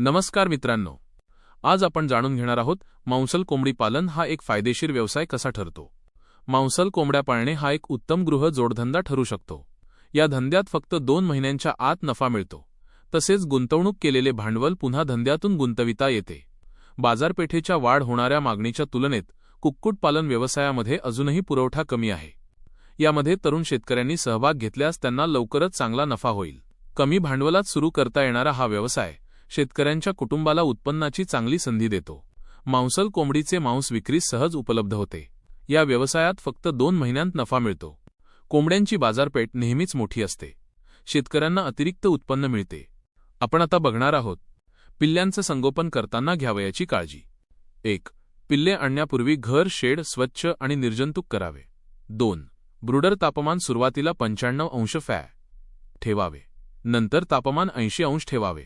नमस्कार मित्रांनो. आज आपण जाणून घेणार आहोत मांसल कोंबडी पालन हा एक फायदेशीर व्यवसाय कसा ठरतो. मांसल कोंबड्या पाळणे हा एक उत्तम गृह जोडधंदा ठरू शकतो. या धंद्यात फक्त दोन महिन्यांच्या आत नफा मिळतो. तसेच गुंतवणूक केलेले भांडवल पुन्हा धंद्यातून गुंतविता येते. बाजारपेठेच्या वाढ होणाऱ्या मागणीच्या तुलनेत कुक्कुटपालन व्यवसायामध्ये अजूनही पुरवठा कमी आहे. यामध्ये तरुण शेतकऱ्यांनी सहभाग घेतल्यास त्यांना लवकरच चांगला नफा होईल. कमी भांडवलात सुरू करता येणारा हा व्यवसाय शेतकऱ्यांच्या कुटुंबाला उत्पन्नाची चांगली संधी देतो. मांसल कोंबडीचे मांस विक्री सहज उपलब्ध होते. या व्यवसायात फक्त दोन महिन्यांत नफा मिळतो. कोंबड्यांची बाजारपेठ नेहमीच मोठी असते. शेतकऱ्यांना अतिरिक्त उत्पन्न मिळते. आपण आता बघणार आहोत. पिल्ल्यांचं संगोपन करताना घ्यावयाची काळजी. एक पिल्ले आणण्यापूर्वी घर शेड स्वच्छ आणि निर्जंतुक करावे. दोन ब्रुडर तापमान सुरुवातीला पंच्याण्णव अंश फॅ ठेवावे. नंतर तापमान ऐंशी अंश ठेवावे.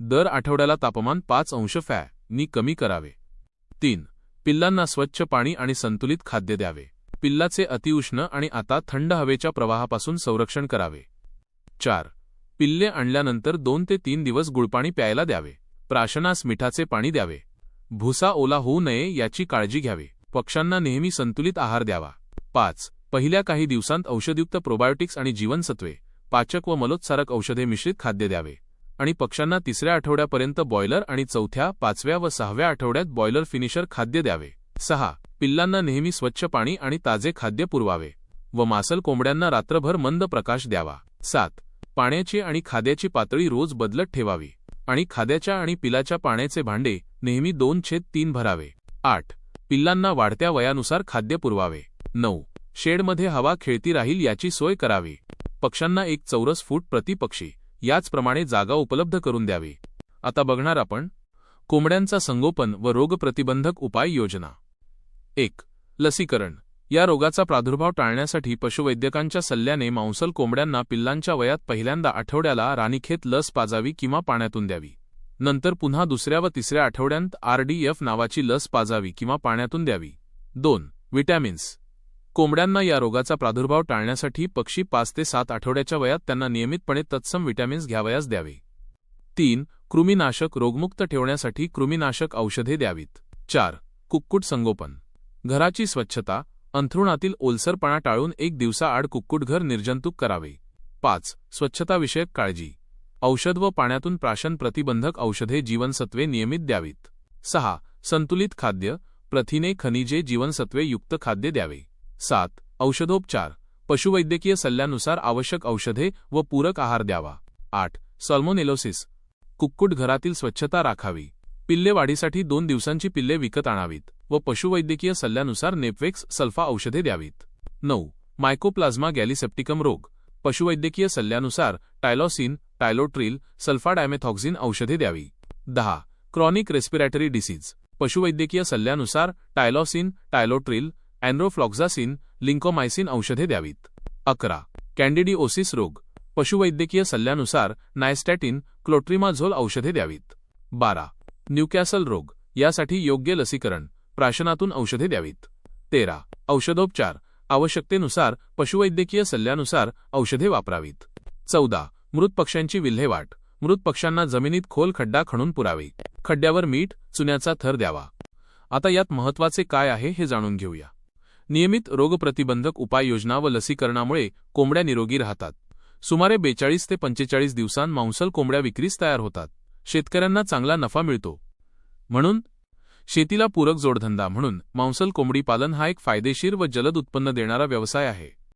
दर आठवड्याला तापमान पाच अंश फॅ. नी कमी करावे. तीन. पिल्लांना स्वच्छ पाणी आणि संतुलित खाद्य द्यावे. पिल्लाचे अतिउष्ण आणि आता थंड हवेच्या प्रवाहापासून संरक्षण करावे. चार. पिल्ले आणल्यानंतर दोन ते तीन दिवस गुळपाणी प्यायला द्यावे. प्राशनास मिठाचे पाणी द्यावे. भुसा ओला होऊ नये याची काळजी घ्यावी. पक्ष्यांना नेहमी संतुलित आहार द्यावा. पाच. पहिल्या काही दिवसांत औषधयुक्त प्रोबायोटिक्स आणि जीवनसत्वे पाचक व मलोत्सारक औषधे मिश्रित खाद्य द्यावे. आणि पक्ष्यांना तिसऱ्या आठवड्यापर्यंत बॉयलर आणि चौथ्या पाचव्या व सहाव्या आठवड्यात बॉयलर फिनिशर खाद्य द्यावे. सहा. पिल्लांना नेहमी स्वच्छ पाणी आणि ताजे खाद्य पुरवावे व मासल कोंबड्यांना रात्रभर मंद प्रकाश द्यावा. सात. पाण्याची आणि खाद्याची पातळी रोज बदलत ठेवावी आणि खाद्याच्या आणि पिलाच्या पाण्याचे भांडे नेहमी दोन छेद तीन भरावे. आठ. पिल्लांना वाढत्या वयानुसार खाद्य पुरवावे. नऊ. शेडमध्ये हवा खेळती राहील याची सोय करावी. पक्ष्यांना एक चौरस फूट प्रति पक्षी याचप्रमाणे जागा उपलब्ध करून द्यावी. आता बघणार आपण कोंबड्यांचा संगोपन व रोगप्रतिबंधक उपाय योजना. एक लसीकरण. या रोगाचा प्रादुर्भाव टाळण्यासाठी पशुवैद्यकांच्या सल्ल्याने मांसल कोंबड्यांना पिल्लांच्या वयात पहिल्यांदा आठवड्याला राणीखेत लस पाजावी किंवा पाण्यातून द्यावी. नंतर पुन्हा दुसऱ्या व तिसऱ्या आठवड्यांत आरडीएफ नावाची लस पाजावी किंवा पाण्यातून द्यावी. दोन व्हिटॅमिन्स कोंबड्यांना या रोगाचा प्रादुर्भाव टाळण्यासाठी पक्षी पाच ते सात आठवड्याच्या वयात त्यांना नियमितपणे तत्सम व्हिटॅमिन्स घ्यावयास द्यावे. तीन कृमीनाशक रोगमुक्त ठेवण्यासाठी कृमीनाशक औषधे द्यावीत. चार कुक्कुट संगोपन. घराची स्वच्छता अंथरुणातील ओलसरपणा टाळून एक दिवसाआड कुक्कुटघर निर्जंतुक करावे. पाच स्वच्छताविषयक काळजी. औषध व पाण्यातून प्राशन प्रतिबंधक औषधे जीवनसत्वे नियमित द्यावीत. सहा संतुलित खाद्य प्रथिने खनिजे जीवनसत्वे युक्त खाद्य द्यावे. सात. औषधोपचार. पशुवैद्यकीय सल्ल्यानुसार आवश्यक औषधे व पूरक आहार द्यावा. आठ. सॉल्मोनेलोसिस. कुक्कुट घरातील स्वच्छता राखावी. पिल्ले वाढीसाठी दोन दिवसांची पिल्ले विकत आणावीत व पशुवैद्यकीय सल्ल्यानुसार नेपवेक्स सल्फा औषधे द्यावीत. नऊ. मायकोप्लाझ्मा गॅलिसेप्टिकम रोग. पशुवैद्यकीय सल्ल्यानुसार टायलॉसिन टायलोट्रिल सल्फा डायमेथॉक्झिन औषधे द्यावी. दहा. Chronic respiratory disease. पशुवैद्यकीय सल्ल्यानुसार टायलॉसिन टायलोट्रिल अॅन्ड्रोफ्लॉक्झासिन लिंकोमायसिन औषधे द्यावीत. अकरा. कॅन्डिडिओसिस रोग. पशुवैद्यकीय सल्ल्यानुसार नायस्टॅटिन क्लोट्रिमाझोल औषधे द्यावीत. बारा. न्यूकॅसल रोग. यासाठी योग्य लसीकरण प्राशनातून औषधे द्यावीत. तेरा. औषधोपचार. आवश्यकतेनुसार पशुवैद्यकीय सल्ल्यानुसार औषधे वापरावीत. चौदा. मृत पक्ष्यांची विल्हेवाट. मृत पक्ष्यांना जमिनीत खोल खड्डा खणून पुरावे. खड्ड्यावर मीठ चुन्याचा थर द्यावा. आता यात महत्त्वाचे काय आहे हे जाणून घेऊया. नियमित रोगप्रतिबंधक उपाययोजना व लसीकरणामुळे कोंबड्या निरोगी राहतात. सुमारे बेचाळीस ते पंचेचाळीस दिवसांत मांसल कोंबड्या विक्रीस तयार होतात. शेतकऱ्यांना चांगला नफा मिळतो. म्हणून शेतीला पूरक जोडधंदा म्हणून मांसल कोंबडी पालन हा एक फायदेशीर व जलद उत्पन्न देणारा व्यवसाय आहे.